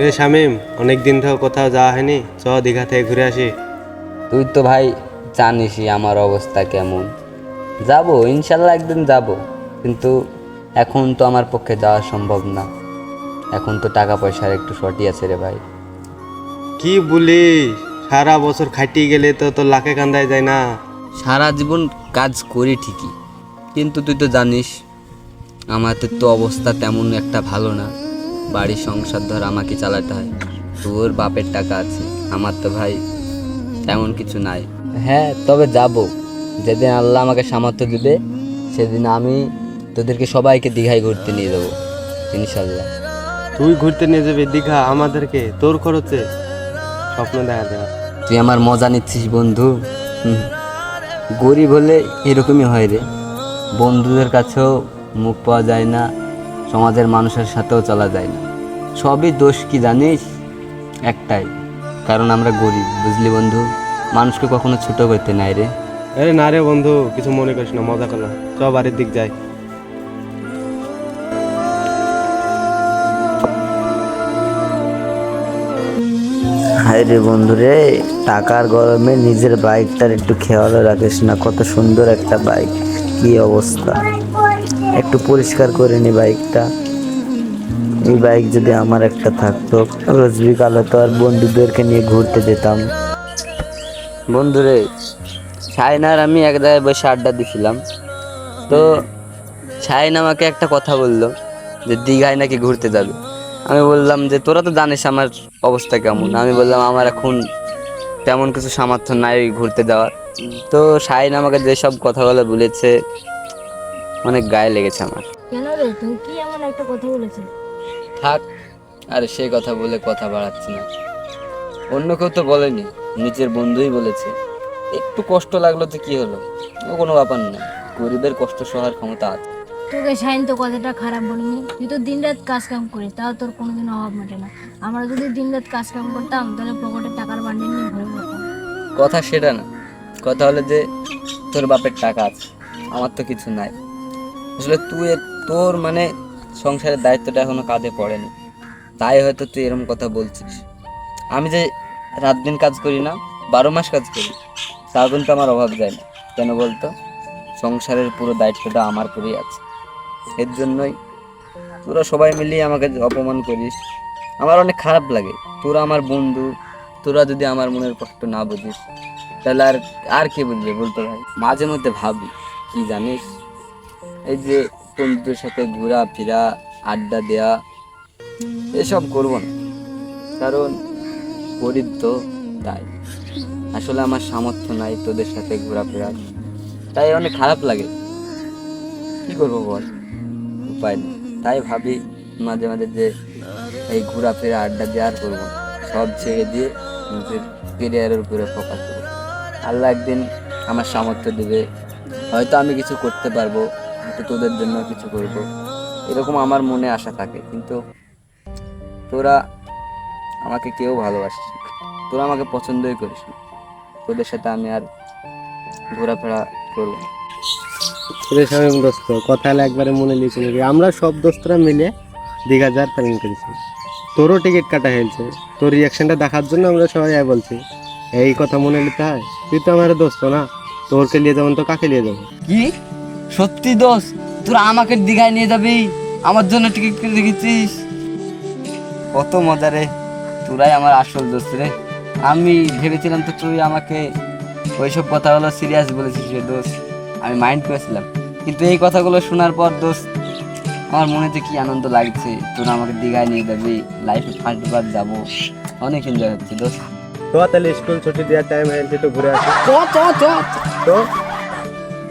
রে শামিম অনেক দিন ধরে কোথাও যাওয়া হয়নি চ দীঘা থেকে ঘুরে আসি। তুই তো ভাই জানিসই আমার অবস্থা কেমন। যাব ইনশাল্লাহ একদিন যাব কিন্তু এখন তো আমার পক্ষে যাওয়া সম্ভব না। এখন তো টাকা পয়সার একটু শর্টই আছে রে ভাই। কি বলি সারা বছর খাটিয়ে গেলে তো তোর লাখে কান্দায় যায় না। সারা জীবন কাজ করি ঠিকই কিন্তু তুই তো জানিস আমাদের তো অবস্থা তেমন একটা ভালো না। বাড়ির সংসার ধর আমাকে চালাতে হয়। তোর বাপের টাকা আছে আমার তো ভাই তেমন কিছু নাই। হ্যাঁ তবে যাব। যেদিন আল্লাহ আমাকে সামর্থ্য দিবে সেদিন আমি তোদেরকে সবাইকে দীঘায় ঘুরতে নিয়ে যাব ইনশাল্লাহ। তুই ঘুরতে নিয়ে যাবি দীঘা আমাদেরকে তোর খরচে স্বপ্ন দেখা যায় তুই আমার মজা নিচ্ছিস বন্ধু। গরিব হলে এরকমই হয় রে। বন্ধুদের কাছেও মুখ পাওয়া যায় না। সমাজের মানুষের সাথেও চলা যায় না। সবই দোষ কি জানিস? একটাই কারণ আমরা গরিব বুঝলি বন্ধু? মানুষকে কখনো ছোট করতে নাই রে। আরে না রে বন্ধু কিছু মনে করিস না মজা করলাম। চ বাড়ির দিক যাই। হায় রে বন্ধু রে টাকার গরমে নিজের বাইকটার একটু খেয়ালও রাখিস না কত সুন্দর একটা বাইক কি অবস্থা। একটু পরিষ্কার করে নি বাইকটা। এই বাইক যদি আমার একটা থাকতো, রোজ বিকালে তো আর বন্ধুদেরকে নিয়ে ঘুরতে যেতাম। বন্ধুরে, শাহিনার আমি এক জায়গায় বসে আড্ডা দিছিলাম। তো শাহিন আমাকে একটা কথা বলল যে, দীঘায় নাকি ঘুরতে যাবে। আমি বললাম যে, তোরা তো জানিস আমার অবস্থা কেমন? আমি বললাম, আমার এখন তেমন কিছু সামর্থ্য নাই ঘুরতে যাওয়ার। তো শাহিন আমাকে যেসব কথাগুলো বলেছে অনেক গায়ে লেগেছে আমার। কেন রে? তুই কি এমন একটা কথা বলেছিস থাক আরে সেই কথা বলে কথা বাড়াচ্ছি না। অন্য কেউ তো বলেনি নিজের বন্ধুই বলেছে। একটু কষ্ট লাগল তো কি হলো? ও কোনো ব্যাপার না গরিবের কষ্ট সহার ক্ষমতা আছে। তোকে শাইন তো কথাটা খারাপ বলিনি। তুই তো দিন রাত কাজ কাম করিস তাও তোর কোনোদিন অভাব মেটে না। আমরা যদি দিন রাত কাজ কাম করতাম তাহলে পকেটে টাকার বান্ডিল নিয়ে ঘুরে পড়তাম কথা সেটা না। কথা হলো যে তোর বাপের টাকা আছে আমার তো কিছু নাই। আসলে তুই তোর মানে সংসারের দায়িত্বটা এখনও কাঁধে পড়েনি। তাই হয়তো তুই এরকম কথা বলছিস। আমি যে রাত দিন কাজ করি না, বারো মাস কাজ করি তাও কিন্তু আমার অভাব যায় না কেন বলতো? সংসারের পুরো দায়িত্বটা আমার করেই আছে। এর জন্যই তোরা সবাই মিলিয়ে আমাকে অপমান করিস। আমার অনেক খারাপ লাগে। তোরা আমার বন্ধু, তোরা যদি আমার মনের কষ্ট না বুঝিস, তাহলে আর আর কে বুঝবে বলতে ভাই? মাঝে মধ্যে ভাবি, কি জানিস? এই যে বন্ধুদের সাথে ঘোরা ফেরা, আড্ডা দেয়া, এসব করব না। কারণ গরিব তো তাই। আসলে আমার সামর্থ্য নাই তোদের সাথে ঘোরাফেরা। তাই অনেক খারাপ লাগে। কি করব বল? উপায় নেই। তাই ভাবি মাঝে মাঝে যে এই ঘোরাফেরা, আড্ডা দিয়ে আর করব সব ছেড়ে দিয়ে নিজের কেরিয়ারের উপরে ফোকাস করব। আল্লাহ একদিন আমার সামর্থ্য দেবে। হয়তো আমি কিছু করতে পারব। হয়তো তোদের জন্য কিছু করব। এরকম আমার মনে আশা থাকে কিন্তু তোরা আমাকে কেউ ভালোবাসিস না। তোরা আমাকে পছন্দই করিস না। তোদের সাথে আমি আর ঘোরাফেরা করব। রে দোস্ত কথা হলে একবারে মনে লিখে নিবি। আমরা সব দোস্তরা মিলে দীঘা যাওয়ার প্ল্যানিং করেছি। তোরও টিকিট কাটা হয়েছে। তোর রিয়াকশনটা দেখার জন্য আমরা সবাই আয় বলছি। এই কথা মনে নিতে হয়? তুই তো আমার দোস্ত না। তোরকে নিয়ে যাবেন তো কাকে নিয়ে যাব? কি? সত্যি দোষ তোরা আমাকে দীঘায় নিয়ে যাবি? আমার জন্য টিকিট করে রেখেছিস? কত মজা রে তোরাই আমার আসল দোষ রে। আমি ভেবেছিলাম তো তুই আমাকে ওইসব কথাগুলো সিরিয়াস বলেছিস রে দোষ আমি মাইন্ড করেছিলাম। কিন্তু এই কথাগুলো শোনার পর দোষ আমার মনে যে কি আনন্দ লাগছে? তোরা আমাকে দীঘায় নিয়ে যাবি লাইফে ফার্স্ট বার যাব। অনেক এনজয় হচ্ছে দোষ তো তাহলে স্কুল ছুটি দেওয়ার টাইম হয়েছে তো ঘুরে আসি। চ চ চ। তো?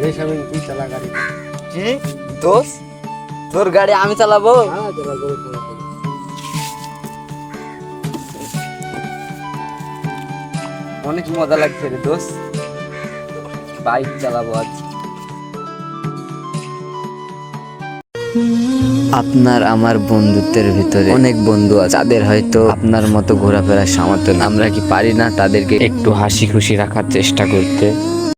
এই তুই চালা গাড়ি। কি? দোষ? তোর গাড়ি আমি চালাবো? হ্যাঁ চালা করে চালা করে। অনেক মজা লাগছে রে দোষ। বাইক চালাবো আজ। আপনার আমার বন্ধুত্বের ভিতরে অনেক বন্ধু আছে যাদের হয়তো আপনার মতো ঘোরাফেরার সামর্থ্য আমরা কি পারি না তাদেরকে একটু হাসি খুশি রাখার চেষ্টা করতে?